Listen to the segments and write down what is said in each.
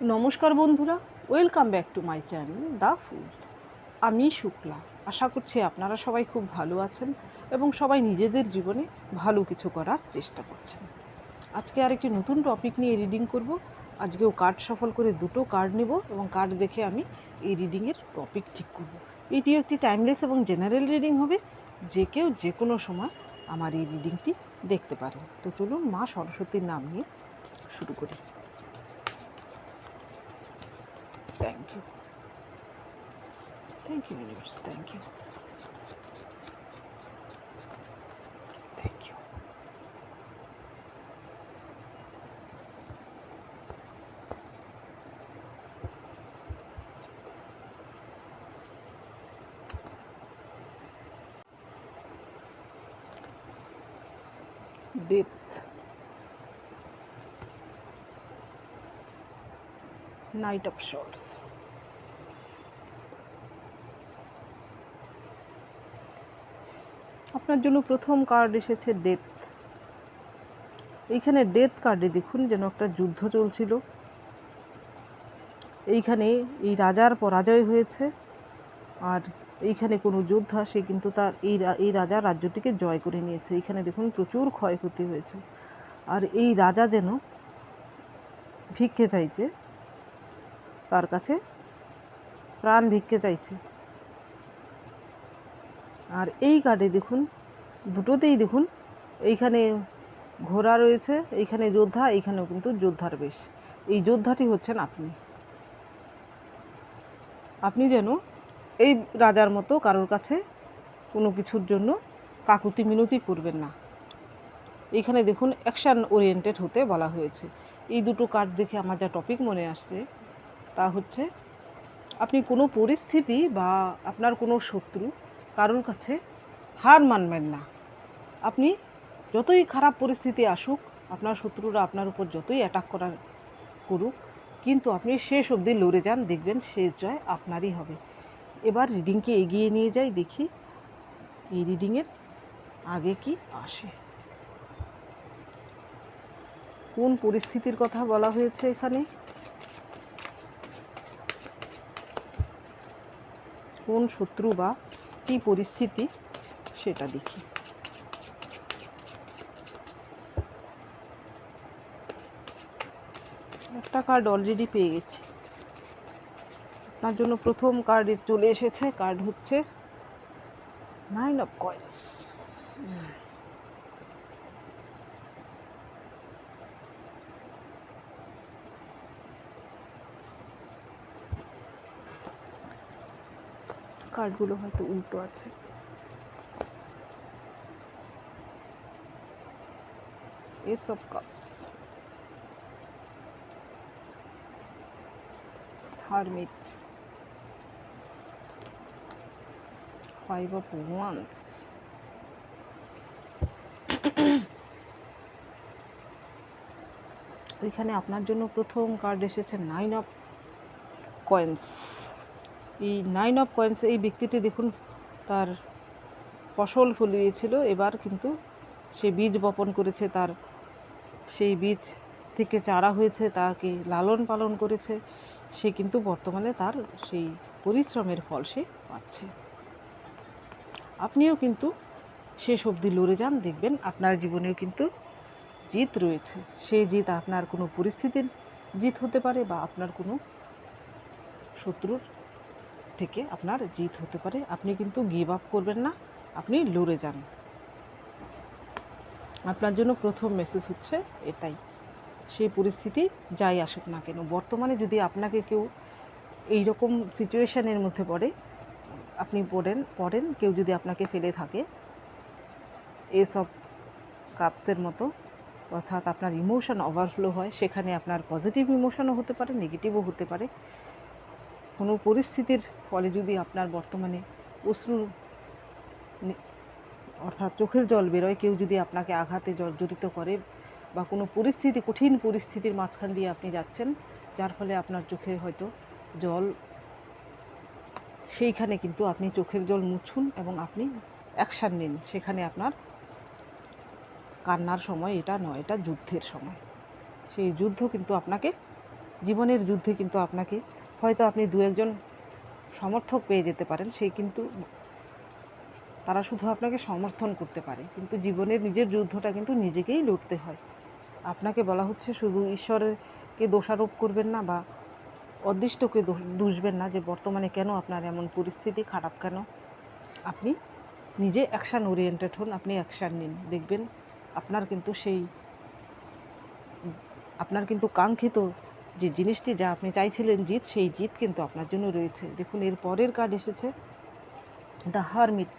নমস্কার বন্ধুরা welcome back to my channel the food আমি শুক্লা, আশা করছি আপনারা সবাই খুব ভালো আছেন এবং সবাই নিজেদের জীবনে ভালো কিছু করার চেষ্টা করছেন। আজকে আর একটি নতুন টপিক নিয়ে রিডিং করব। আজকেও কার্ড সফল করে দুটো কার্ড নেব এবং কার্ড দেখে আমি এই রিডিংয়ের টপিক ঠিক করব। এটিও একটি টাইমলেস এবং জেনারেল রিডিং হবে। যে কেউ যে কোনো সময় আমার এই রিডিংটি দেখতে পারেন। তো চলুন মা সরস্বতীর নাম নিয়ে শুরু করি। Thank you. Thank you, universe. Thank you. Thank you. Death. Knight of Swords. আপনার জন্য প্রথম কার্ড এসেছে ডেথ এইখানে ডেথ কার্ডে দেখুন যেন একটা যুদ্ধ চলছিল। এইখানে এই রাজার পরাজয় হয়েছে আর এইখানে কোনো যোদ্ধা, সে কিন্তু তার এই এই রাজা রাজ্যটিকে জয় করে নিয়েছে। এইখানে দেখুন প্রচুর ক্ষয়ক্ষতি হয়েছে। আর এই রাজা যেন ভিক্ষে চাইছে তার কাছে প্রাণ ভিক্ষে চাইছে। আর এই কার্ডে দেখুন, দুটোতেই দেখুন, এইখানে ঘোড়া রয়েছে, এইখানে যোদ্ধা, এইখানেও কিন্তু যোদ্ধার বেশ। এই যোদ্ধাটি হচ্ছেন আপনি। আপনি যেন এই রাজার মতো কারোর কাছে কোনো কিছুর জন্য কাকুতি মিনতি করবেন না। এইখানে দেখুন অ্যাকশান ওরিয়েন্টেড হতে বলা হয়েছে। এই দুটো কার্ড দেখে আমার যা টপিক মনে আসছে তা হচ্ছে, আপনি কোনো পরিস্থিতি বা আপনার কোনো শত্রু কারোর কাছে হার মানবেন না। আপনি যতই খারাপ পরিস্থিতি আসুক, আপনার শত্রুরা আপনার উপর যতই অ্যাটাক করার করুক, কিন্তু আপনি শেষ অবধি লড়ে যান, দেখবেন শেষ জয় আপনারই হবে। এবার রিডিংকে এগিয়ে নিয়ে যাই, দেখি এই রিডিংয়ের আগে কি আসে। কোন পরিস্থিতির কথা বলা হয়েছে এখানে? কোন শত্রু বা কী পরিস্থিতি সেটা দেখি। একটা কার্ড অলরেডি পেয়ে গেছি। আপনার জন্য প্রথম কার্ড চলে এসেছে। কার্ড হচ্ছে নাইন অফ কয়েন্স কার্ডগুলো হয়তো উল্টো আছে। Ace cups hermit five of wands এখানে আপনার জন্য প্রথম কার্ড এসেছে নাইন অফ কয়েন্স এই নাইন অফ কয়েন্স এই ব্যক্তিটি দেখুন, তার ফসল ফলিয়েছিল, এবার কিন্তু সে বীজ বপন করেছে, তার সেই বীজ থেকে চারা হয়েছে, তাকে লালন পালন করেছে, সে কিন্তু বর্তমানে তার সেই পরিশ্রমের ফল সে পাচ্ছে। আপনিও কিন্তু শেষ অবধি লড়ে যান, দেখবেন আপনার জীবনেও কিন্তু জিত রয়েছে। সেই জিত আপনার কোনো পরিস্থিতির জিত হতে পারে বা আপনার কোনো শত্রুর থেকে আপনার জিত হতে পারে। আপনি কিন্তু গিভ আপ করবেন না, আপনি লড়ে যান। আপনার জন্য প্রথম মেসেজ হচ্ছে এটাই। সেই পরিস্থিতি যাই আসুক না কেন, বর্তমানে যদি আপনাকে কেউ এই রকম সিচুয়েশানের মধ্যে পড়ে, আপনি পড়েন পড়েন, কেউ যদি আপনাকে ফেলে থাকে, এসব কাপসের মতো, অর্থাৎ আপনার ইমোশন ওভারফ্লো হয়, সেখানে আপনার পজিটিভ ইমোশনও হতে পারে নেগেটিভও হতে পারে। কোনো পরিস্থিতির ফলে যদি আপনার বর্তমানে অশ্রু অর্থাৎ চোখের জল বেরোয়, কেউ যদি আপনাকে আঘাতে জর্জরিত করে বা কোনো পরিস্থিতি, কঠিন পরিস্থিতির মাঝখান দিয়ে আপনি যাচ্ছেন, যার ফলে আপনার চোখে হয়তো জল, সেইখানে কিন্তু আপনি চোখের জল মুছুন এবং আপনি অ্যাকশান নিন। সেখানে আপনার কান্নার সময় এটা নয়, এটা যুদ্ধের সময়। সেই যুদ্ধ কিন্তু আপনাকে, জীবনের যুদ্ধে কিন্তু আপনাকে হয়তো আপনি দু একজন সমর্থক পেয়ে যেতে পারেন সেই কিন্তু তারা শুধু আপনাকে সমর্থন করতে পারে, কিন্তু জীবনের নিজের যুদ্ধটা কিন্তু নিজেকেই লড়তে হয়। আপনাকে বলা হচ্ছে শুধু ঈশ্বরকে দোষারোপ করবেন না বা অদৃষ্টকে দোষ- দুষবেন না যে বর্তমানে কেন আপনার এমন পরিস্থিতি, খারাপ কেন? আপনি নিজে অ্যাকশান ওরিয়েন্টেড হন, আপনি অ্যাকশান নিন। দেখবেন আপনার কিন্তু সেই, আপনার কিন্তু কাঙ্ক্ষিত যে জিনিসটি যা আপনি চাইছিলেন জিত, সেই জিত কিন্তু আপনার জন্য রয়েছে। দেখুন, এর পরের কার্ড এসেছে। The hermit.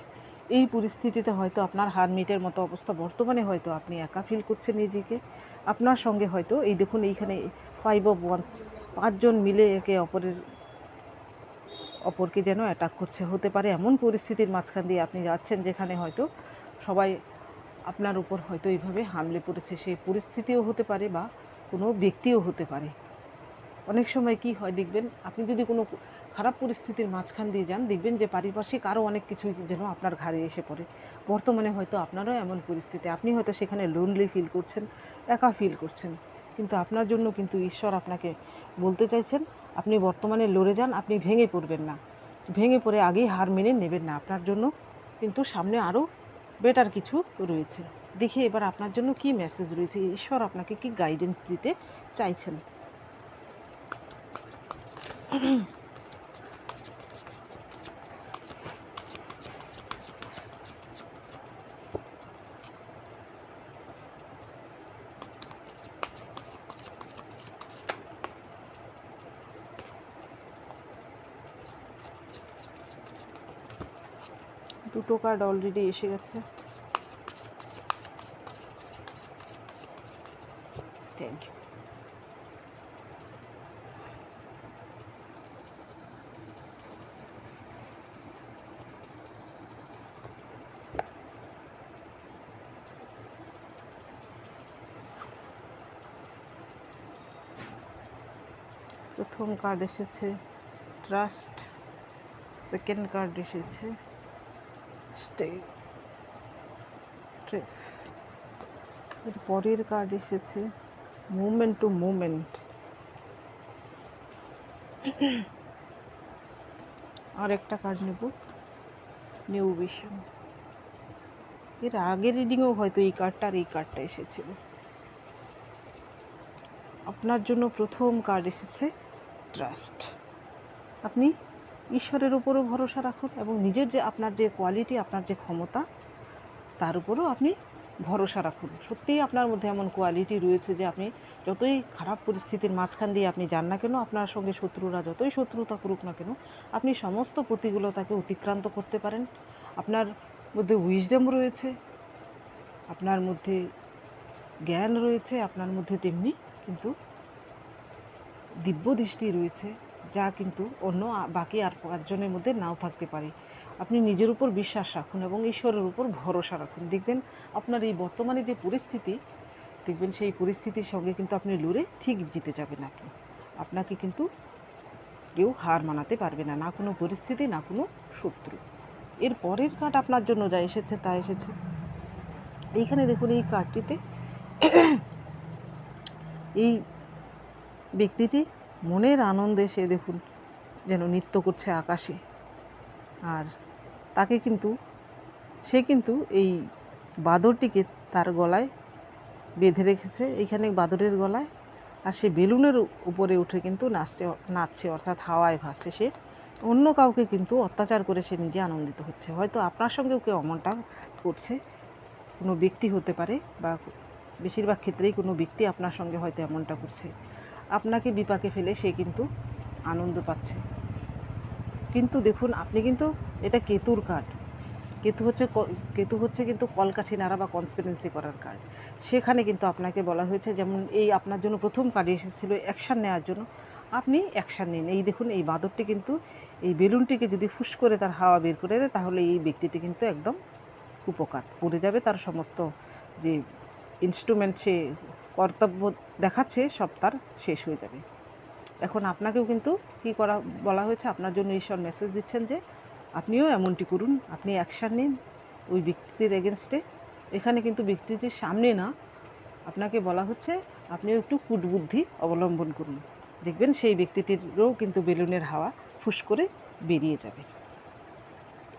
এই পরিস্থিতিতে হয়তো আপনার হারমিটের মতো অবস্থা বর্তমানে হয়তো আপনি একা ফিল করছেন নিজেকে। আপনার সঙ্গে হয়তো, এই দেখুন, এইখানে ফাইভ অফ ওয়ান্স পাঁচজন মিলে একে অপরের, অপরকে যেন অ্যাটাক করছে। হতে পারে এমন পরিস্থিতির মাঝখান দিয়ে আপনি যাচ্ছেন যেখানে হয়তো সবাই আপনার উপর হয়তো এইভাবে হামলে পড়েছে। সেই পরিস্থিতিও হতে পারে বা কোনো ব্যক্তিও হতে পারে। অনেক সময় কি হয় দেখবেন, আপনি যদি কোনো খারাপ পরিস্থিতির মাঝখান দিয়ে যান, দেখবেন যে পারিপার্শ্বিক আরও অনেক কিছুই যেন আপনার ঘাড়ে এসে পড়ে। বর্তমানে হয়তো আপনারও এমন পরিস্থিতি। আপনি হয়তো সেখানে লোনলি ফিল করছেন, একা ফিল করছেন। কিন্তু আপনার জন্য কিন্তু ঈশ্বর আপনাকে বলতে চাইছেন, আপনি বর্তমানে লড়ে যান, আপনি ভেঙে পড়বেন না। ভেঙে পড়ে আগেই হার মেনে নেবেন না। আপনার জন্য কিন্তু সামনে আরও বেটার কিছু রয়েছে। দেখি এবার আপনার জন্য কি মেসেজ রয়েছে। ঈশ্বর আপনাকে কি গাইডেন্স দিতে চাইছেন? দুটো কার্ড অলরেডি এসে গেছে। থ্যাংক ইউ প্রথম কার্ড এসেছে ট্রাস্ট সেকেন্ড কার্ড এসেছে স্টে ট্রেস এর পরের কার্ড এসেছে মুভমেন্ট টু মুভমেন্ট আর একটা কার্ড নেব নিউ ভিশন এর আগের রিডিংও হয়তো এই কার্ডটা আর এই কার্ডটা এসেছিল। আপনার জন্য প্রথম কার্ড এসেছে ট্রাস্ট আপনি ঈশ্বরের উপরও ভরসা রাখুন এবং নিজের যে আপনার যে কোয়ালিটি আপনার যে ক্ষমতা, তার উপরও আপনি ভরসা রাখুন। সত্যিই আপনার মধ্যে এমন কোয়ালিটি রয়েছে যে আপনি যতই খারাপ পরিস্থিতির মাঝখান দিয়ে আপনি যান না কেন, আপনার সঙ্গে শত্রুরা যতই শত্রুতা করুক না কেন, আপনি সমস্ত প্রতিকূলতাকে অতিক্রান্ত করতে পারেন। আপনার মধ্যে উইজডম রয়েছে, আপনার মধ্যে জ্ঞান রয়েছে, আপনার মধ্যে তেমনি কিন্তু দিব্য দৃষ্টি রয়েছে, যা কিন্তু অন্য বাকি আর পাঁচজনের মধ্যে নাও থাকতে পারে। আপনি নিজের উপর বিশ্বাস রাখুন এবং ঈশ্বরের উপর ভরসা রাখুন। দেখবেন আপনার এই বর্তমানে যে পরিস্থিতি, দেখবেন সেই পরিস্থিতির সঙ্গে কিন্তু আপনি লড়ে ঠিক জিতে যাবেন আপনি। আপনাকে কিন্তু কেউ হার মানাতে পারবে না না কোনো পরিস্থিতি, না কোনো শত্রু। এর পরের কার্ড আপনার জন্য যা এসেছে, তা এসেছে। এইখানে দেখুন এই কার্ডটিতে এই ব্যক্তিটি মনের আনন্দে সে দেখুন যেন নৃত্য করছে আকাশে। আর তাকে কিন্তু, সে কিন্তু এই বাদরটিকে তার গলায় বেঁধে রেখেছে এইখানে বাদরের গলায়। আর সে বেলুনের উপরে উঠে কিন্তু নাচছে নাচছে, অর্থাৎ হাওয়ায় ভাসছে সে। অন্য কাউকে কিন্তু অত্যাচার করে সে নিজে আনন্দিত হচ্ছে। হয়তো আপনার সঙ্গেও কেউ অমনটা করছে। কোনো ব্যক্তি হতে পারে বা বেশিরভাগ ক্ষেত্রেই কোনো ব্যক্তি আপনার সঙ্গে হয়তো এমনটা করছে। আপনাকে বিপাকে ফেলে সে কিন্তু আনন্দ পাচ্ছে। কিন্তু দেখুন, আপনি কিন্তু এটা কেতুর কার্ড। কেতু হচ্ছে কেতু হচ্ছে কিন্তু কলকাঠি নাড়া বা কনসপিরেন্সি করার কার্ড। সেখানে কিন্তু আপনাকে বলা হয়েছে, যেমন এই আপনার জন্য প্রথম কার্ড এসেছিল অ্যাকশান নেওয়ার জন্য। আপনি অ্যাকশান নিন। এই দেখুন, এই বাঁদরটি কিন্তু, এই বেলুনটিকে যদি ফুস করে তার হাওয়া বের করে দেয়, তাহলে এই ব্যক্তিটি কিন্তু একদম উপকার। পড়ে যাবে তার সমস্ত যে ইনস্ট্রুমেন্ট সে কর্তব্য দেখাচ্ছে, সব তার শেষ হয়ে যাবে। এখন আপনাকেও কিন্তু কি করা, বলা হয়েছে, আপনার জন্য ঈশ্বর মেসেজ দিচ্ছেন যে, আপনিও এমনটি করুন, আপনি অ্যাকশান নিন ওই ব্যক্তির এগেনস্টে এখানে কিন্তু ব্যক্তিটির সামনে না, আপনাকে বলা হচ্ছে, আপনিও একটু কূটবুদ্ধি অবলম্বন করুন। দেখবেন সেই ব্যক্তিটিরও কিন্তু বেলুনের হাওয়া ফুস করে বেরিয়ে যাবে।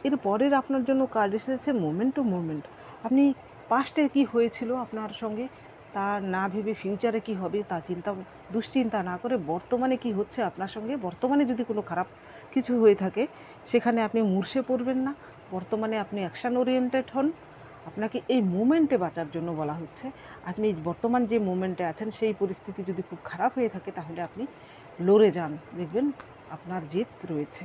এর পরের আপনার জন্য কার্ড এসেছে মোমেন্ট টু মোমেন্ট আপনি পাস্টে কি হয়েছিল আপনার সঙ্গে? তা না ভেবে ফিউচারে কি হবে তা চিন্তা, দুশ্চিন্তা না করে বর্তমানে কি হচ্ছে আপনার সঙ্গে? বর্তমানে যদি কোনো খারাপ কিছু হয়ে থাকে, সেখানে আপনি মূর্ষে পড়বেন না। বর্তমানে আপনি অ্যাকশান ওরিয়েন্টেড হন। আপনাকে এই মোমেন্টে বাঁচার জন্য বলা হচ্ছে। আপনি বর্তমান যে মোমেন্টে আছেন, সেই পরিস্থিতি যদি খুব খারাপ হয়ে থাকে, তাহলে আপনি লড়ে যান। দেখবেন আপনার জিত রয়েছে।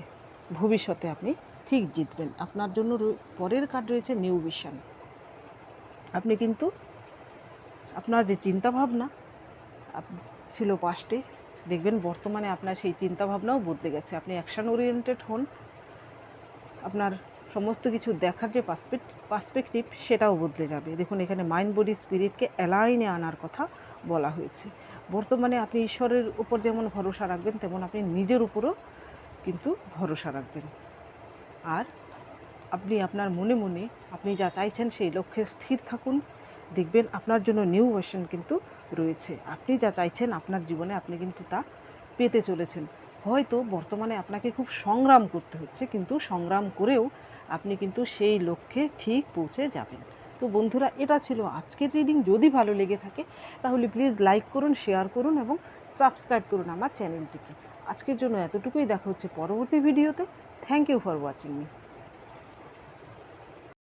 ভবিষ্যতে আপনি ঠিক জিতবেন। আপনার জন্য পরের কার্ড রয়েছে নিউ ভিশন আপনি কিন্তু আপনার যে চিন্তাভাবনা ছিল পাস্টে দেখবেন বর্তমানে আপনার সেই চিন্তাভাবনাও বদলে গেছে। আপনি অ্যাকশান ওরিয়েন্টেড হন। আপনার সমস্ত কিছু দেখার যে পার্সপেক্ট পার্সপেক্টিভ সেটাও বদলে যাবে। দেখুন, এখানে মাইন্ড বডি স্পিরিটকে অ্যালাইনে আনার কথা বলা হয়েছে। বর্তমানে আপনি ঈশ্বরের উপর যেমন ভরসা রাখবেন, তেমন আপনি নিজের উপরও কিন্তু ভরসা রাখবেন। আর আপনি আপনার মনে মনে আপনি যা চাইছেন সেই লক্ষ্যে স্থির থাকুন। দেখবেন আপনার জন্য নিউ ভার্সন কিন্তু রয়েছে। আপনি যা চাইছেন আপনার জীবনে আপনি কিন্তু তা পেতে চলেছেন। হয়তো বর্তমানে আপনাকে খুব সংগ্রাম করতে হচ্ছে, কিন্তু সংগ্রাম করেও আপনি কিন্তু সেই লক্ষ্যে ঠিক পৌঁছে যাবেন। তো বন্ধুরা, এটা ছিল আজকের রিডিং যদি ভালো লেগে থাকে, তাহলে প্লিজ লাইক করুন শেয়ার করুন এবং সাবস্ক্রাইব করুন আমার চ্যানেলটিকে আজকের জন্য এতটুকুই। দেখা হচ্ছে পরবর্তী ভিডিওতে thank you for watching me